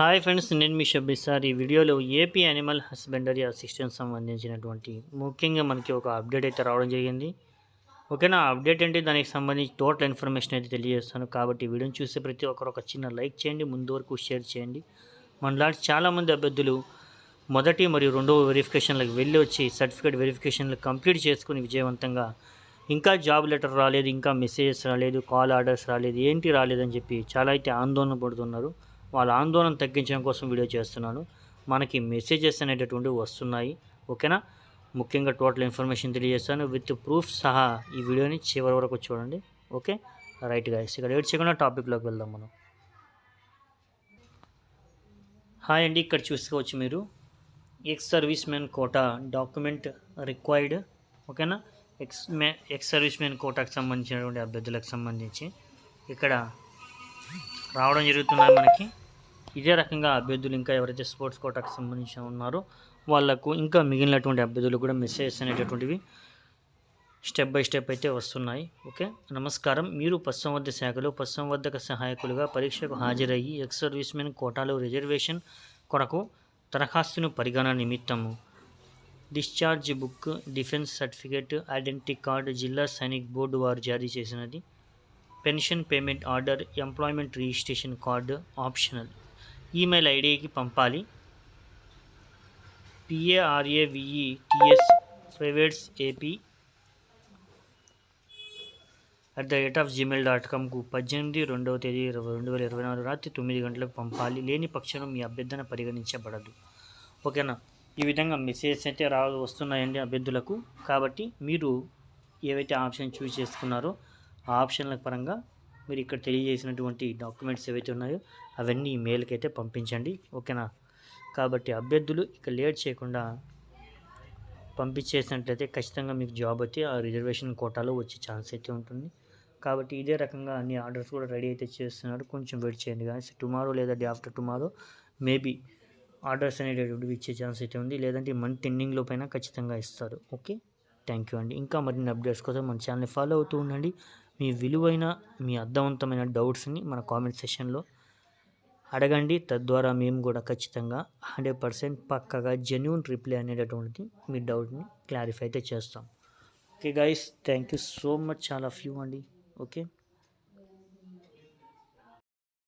Hi friends నేను మీ Shabe sir. ఈ వీడియోలో ఏపీ యానిమల్ హస్బెండరీ అసిస్టెంట్ సంబంధించినటువంటి ముఖ్యంగా మనకి ఒక అప్డేట్ అయితే రావడం జరిగింది. ఓకేనా? అప్డేట్ అంటే దానికి సంబంధించి టోటల్ ఇన్ఫర్మేషన్ అయితే తెలియజేస్తాను. కాబట్టి వీడియోని చూస్తే ప్రతి ఒక్కరు ఒక చిన్న లైక్ చేయండి ముందు వరకు షేర్ చేయండి. మనలాంటి చాలామంది అభ్యర్థులు మొదటి మరియు రెండవ వెరిఫికేషన్లకు వెళ్ళి వచ్చి సర్టిఫికేట్ వెరిఫికేషన్లు కంప్లీట్ చేసుకుని విజయవంతంగా ఇంకా జాబ్ లెటర్ రాలేదు ఇంకా మెసేజెస్ రాలేదు కాల్ ఆర్డర్స్ రాలేదు ఏంటి రాలేదని చెప్పి చాలా అయితే ఆందోళన పడుతున్నారు. వాళ్ళ ఆందోళన తగ్గించడం కోసం వీడియో చేస్తున్నాను. మనకి మెసేజెస్ అనేటటువంటివి వస్తున్నాయి. ఓకేనా? ముఖ్యంగా టోటల్ ఇన్ఫర్మేషన్ తెలియజేస్తాను. విత్ ప్రూఫ్ సహా ఈ వీడియోని చివరి వరకు చూడండి. ఓకే? రైట్ గాయస్ ఇక్కడ ఏడ్ చేయకుండా టాపిక్లోకి వెళ్దాం మనం. హాయ్ అండి. ఇక్కడ చూసుకోవచ్చు మీరు. Ex service man quota document required ఓకేనా? ఎక్స్ మే ఎక్స్ సర్వీస్ మ్యాన్ కోటాకు సంబంధించినటువంటి అభ్యర్థులకు సంబంధించి ఇక్కడ రావడం జరుగుతున్నాయి మనకి. ఇదే రకంగా అభ్యర్థులు ఇంకా ఎవరైతే స్పోర్ట్స్ కోటాకు సంబంధించిన ఉన్నారో వాళ్ళకు ఇంకా మిగిలినటువంటి అభ్యర్థులు కూడా మెసేజెస్ అనేటటువంటివి స్టెప్ బై స్టెప్ అయితే వస్తున్నాయి. ఓకే? నమస్కారం. మీరు పశుసంవర్ధక శాఖలో పశుసంవర్ధక సహాయకులుగా పరీక్షకు హాజరయ్యి ఎక్స్ సర్వీస్మెన్ కోటాలో రిజర్వేషన్ కొరకు దరఖాస్తును పరిగణన నిమిత్తము. Discharge book defence certificate identity card జిల్లా సైనిక్ బోర్డు వారు జారీ చేసినది. Pension payment order employment registration card optional. Email ఐడికి పంపాలి. PARAVE TS privates AP at the rate of gmail dot కామ్కు పద్దెనిమిది రెండవ తేదీ ఇరవై రెండు వేల ఇరవై నాలుగు రాత్రి తొమ్మిది గంటలకు పంపాలి. లేని పక్షంలో మీ అభ్యర్థన పరిగణించబడదు. ఓకేనా? ఈ విధంగా మెసేజెస్ అయితే రా వస్తున్నాయండి అభ్యర్థులకు. కాబట్టి మీరు ఏవైతే ఆప్షన్ చూస్ చేసుకున్నారో ఆ ఆప్షన్ల పరంగా మీరు ఇక్కడ తెలియజేసినటువంటి డాక్యుమెంట్స్ ఏవైతే ఉన్నాయో అవన్నీ మెయిల్కైతే మెయిల్కి అయితే పంపించండి ఓకేనా? కాబట్టి అభ్యర్థులు ఇక లేట్ చేయకుండా పంపించేసినట్లయితే ఖచ్చితంగా మీకు జాబ్ అయితే ఆ రిజర్వేషన్ కోటాలో వచ్చే ఛాన్స్ అయితే ఉంటుంది. కాబట్టి ఇదే రకంగా అన్ని ఆర్డర్స్ కూడా రెడీ అయితే చేస్తున్నారు. కొంచెం వెయిట్ చేయండి కానీ టుమారో లేదా day after tomorrow maybe orders అనేటటువంటివి ఇచ్చే ఛాన్స్ అయితే ఉంది. లేదంటే మంత్ ఎండింగ్లో పైన ఖచ్చితంగా ఇస్తారు. ఓకే థ్యాంక్ యూ అండి. ఇంకా మరిన్ని అప్డేట్స్ కోసం మన ఛానల్ని ఫాలో అవుతూ ఉండండి. మీ విలువైన మీ అర్థవంతమైన డౌట్స్ని మన కామెంట్ సెషన్లో అడగండి. తద్వారా మేము కూడా ఖచ్చితంగా హండ్రెడ్ పర్సెంట్ పక్కగా జెన్యున్ రిప్లై అనేటటువంటిది మీ డౌట్ని క్లారిఫై అయితే చేస్తాం. Okay guys thank you so much చాలా ఆఫ్ యూ అండి. ఓకే?